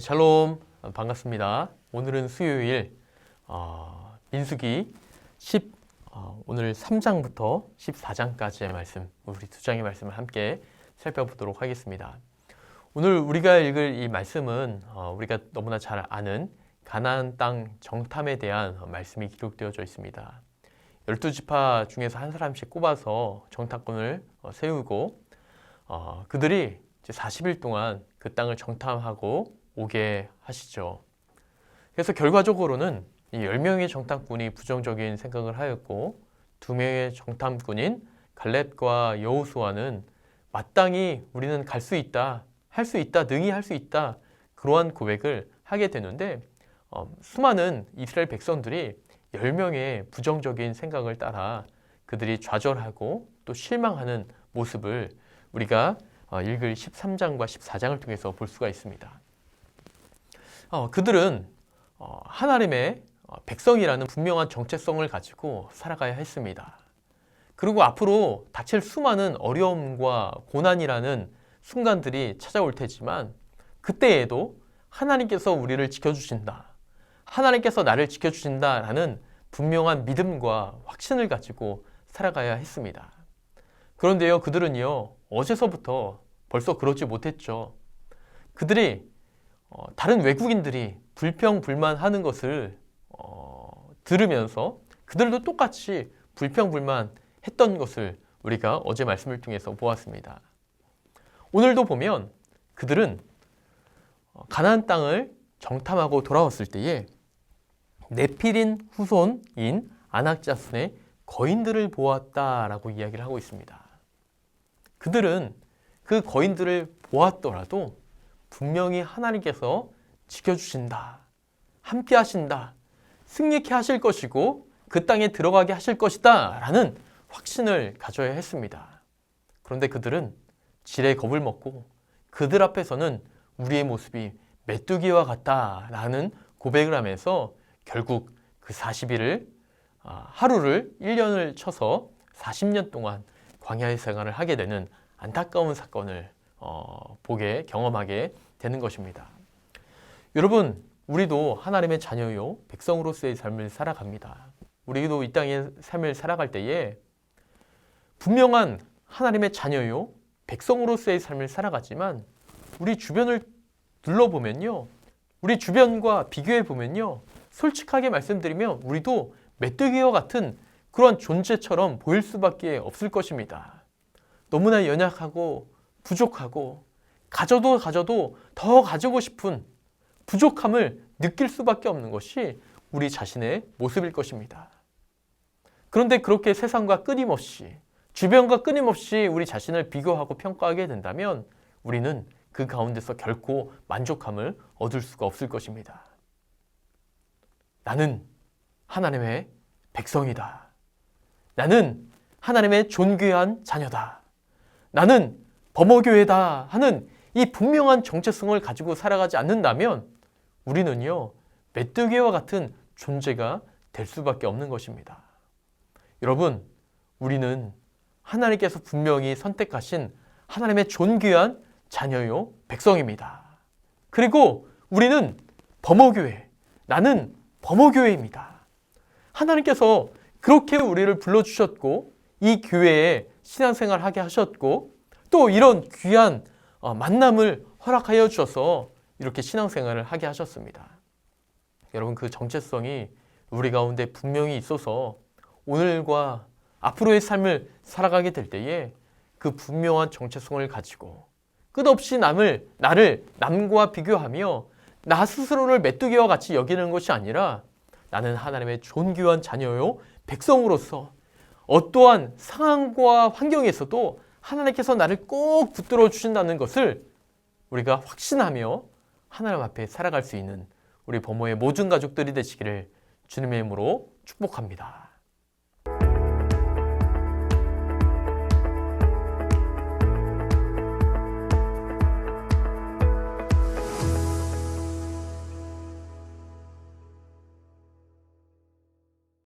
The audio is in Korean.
샬롬 어, 반갑습니다. 오늘은 수요일 어, 민수기 10 어, 오늘 3장부터 14장까지의 말씀 우리 두 장의 말씀을 함께 살펴보도록 하겠습니다. 오늘 우리가 읽을 이 말씀은 어, 우리가 너무나 잘 아는 가나안 땅 정탐에 대한 말씀이 기록되어져 있습니다. 열두 지파 중에서 한 사람씩 꼽아서 정탐꾼을 어, 세우고 어, 그들이 이제 40일 동안 그 땅을 정탐하고 오게 하시죠. 그래서 결과적으로는 이 10명의 정탐꾼이 부정적인 생각을 하였고 두 명의 정탐꾼인 갈렙과 여호수아는 마땅히 우리는 갈 수 있다, 할 수 있다, 능히 할 수 있다 그러한 고백을 하게 되는데 어, 수많은 이스라엘 백성들이 10명의 부정적인 생각을 따라 그들이 좌절하고 또 실망하는 모습을 우리가 어, 읽을 13장과 14장을 통해서 볼 수가 있습니다. 어, 그들은 어, 하나님의 어, 백성이라는 분명한 정체성을 가지고 살아가야 했습니다. 그리고 앞으로 닥칠 수많은 어려움과 고난이라는 순간들이 찾아올 테지만 그때에도 하나님께서 우리를 지켜주신다. 하나님께서 나를 지켜주신다라는 분명한 믿음과 확신을 가지고 살아가야 했습니다. 그런데요, 그들은요, 어제서부터 벌써 그러지 못했죠. 그들이 어, 다른 외국인들이 불평 불만하는 것을 어, 들으면서 그들도 똑같이 불평 불만했던 것을 우리가 어제 말씀을 통해서 보았습니다. 오늘도 보면 그들은 어, 가나안 땅을 정탐하고 돌아왔을 때에 네필인 후손인 아낙자순의 거인들을 보았다라고 이야기를 하고 있습니다. 그들은 그 거인들을 보았더라도 분명히 하나님께서 지켜주신다, 함께 하신다, 승리케 하실 것이고 그 땅에 들어가게 하실 것이다 라는 확신을 가져야 했습니다. 그런데 그들은 지레 겁을 먹고 그들 앞에서는 우리의 모습이 메뚜기와 같다라는 고백을 하면서 결국 그 40일을 하루를 1년을 쳐서 40년 동안 광야의 생활을 하게 되는 안타까운 사건을 어, 보게 경험하게 되는 것입니다. 여러분, 우리도 하나님의 자녀요 백성으로서의 삶을 살아갑니다. 우리도 이 땅의 삶을 살아갈 때에 분명한 하나님의 자녀요 백성으로서의 삶을 살아가지만 우리 주변을 둘러보면요, 우리 주변과 비교해 보면요, 솔직하게 말씀드리면 우리도 메뚜기와 같은 그런 존재처럼 보일 수밖에 없을 것입니다. 너무나 연약하고 부족하고 가져도 가져도 더 가지고 싶은 부족함을 느낄 수밖에 없는 것이 우리 자신의 모습일 것입니다. 그런데 그렇게 세상과 끊임없이 주변과 끊임없이 우리 자신을 비교하고 평가하게 된다면 우리는 그 가운데서 결코 만족함을 얻을 수가 없을 것입니다. 나는 하나님의 백성이다. 나는 하나님의 존귀한 자녀다. 나는 범어교회다 하는 이 분명한 정체성을 가지고 살아가지 않는다면 우리는요, 메뚜기와 같은 존재가 될 수밖에 없는 것입니다. 여러분, 우리는 하나님께서 분명히 선택하신 하나님의 존귀한 자녀요, 백성입니다. 그리고 우리는 범어교회, 나는 범어교회입니다. 하나님께서 그렇게 우리를 불러주셨고, 이 교회에 신앙생활 하게 하셨고, 또 이런 귀한 어, 만남을 허락하여 주셔서 이렇게 신앙생활을 하게 하셨습니다. 여러분 그 정체성이 우리 가운데 분명히 있어서 오늘과 앞으로의 삶을 살아가게 될 때에 그 분명한 정체성을 가지고 끝없이 남을 나를 남과 비교하며 나 스스로를 메뚜기와 같이 여기는 것이 아니라 나는 하나님의 존귀한 자녀요 백성으로서 어떠한 상황과 환경에서도 하나님께서 나를 꼭 붙들어 주신다는 것을 우리가 확신하며 하나님 앞에 살아갈 수 있는 우리 범호의 모든 가족들이 되시기를 주님의 이름으로 축복합니다.